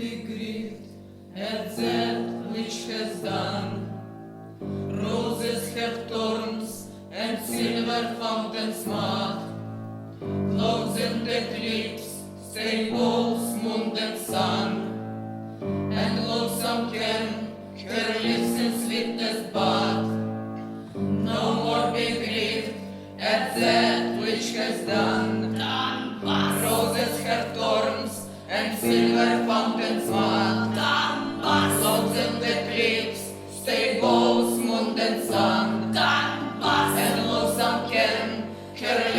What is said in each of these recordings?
degraded has that which has done Roses have thorns, and silver fountains mark. in the cliffs, say wolves, moon, and sun. And lonesome can, her lips in sweetest bud. No more be grief at that which has done. And lonesome can her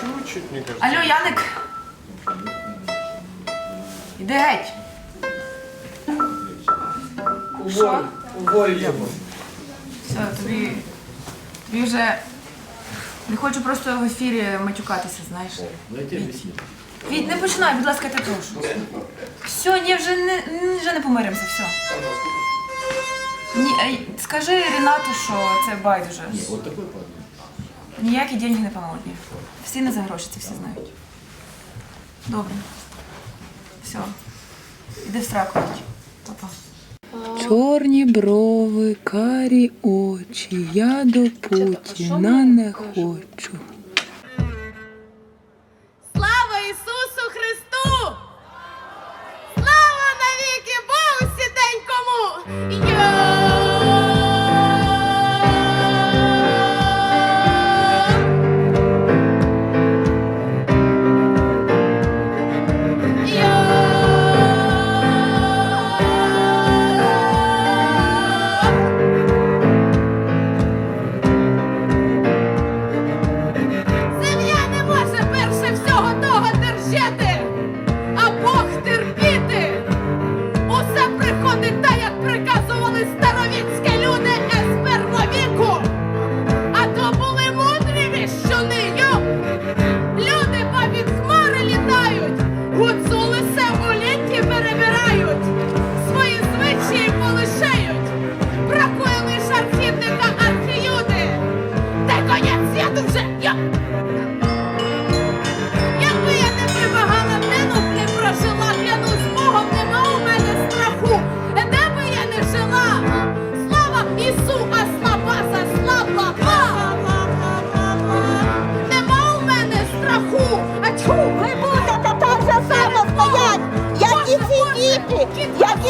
Чуть-чуть, мне кажется. Алло, Яник. Іди геть. Що? Все, тобі. Тобі вже. Не хочу просто в ефірі матюкатися, знаєш. Віть. Не починай, будь ласка, тебе прошу. Все, ні, вже не, вже не помиримося, все. Ні, ей, скажи Рінату, що це байдуже. Ніякі деньги не поможуть. Всі не за гроші, це всі знають. Добре. Все. Іди в сраку. Папа. Чорні брови, карі очі, я до Путіна не хочу.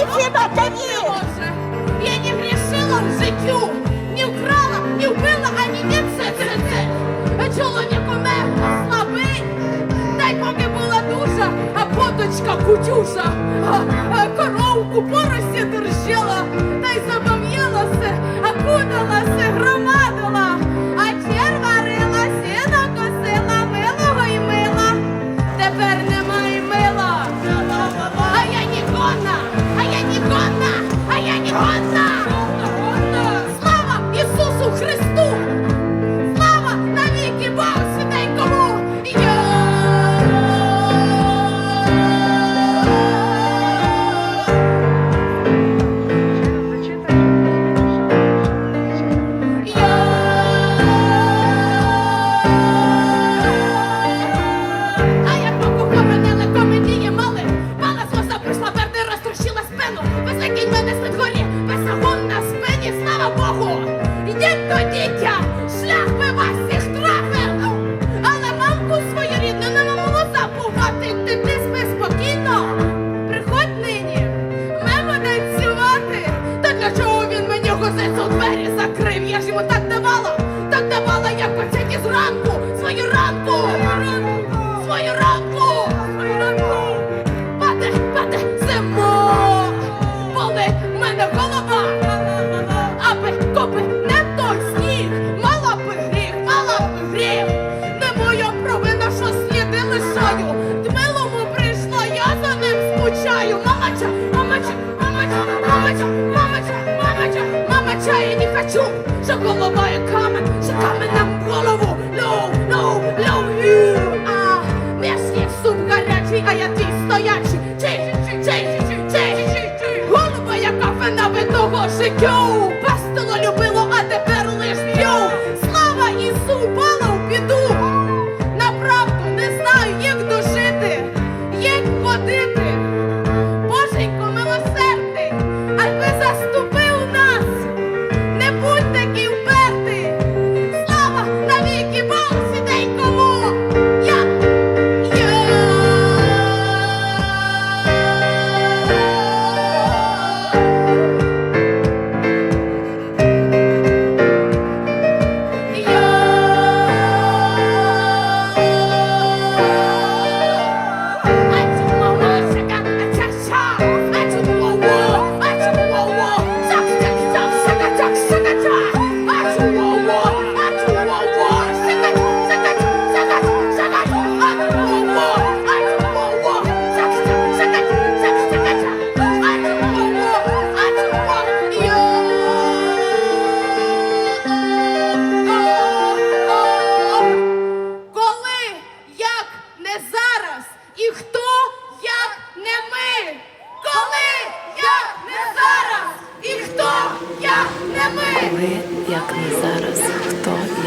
你别把摘 go. де зараз. І хто як не ми, коли як не зараз? І хто як не ми, Коли як не зараз, хто.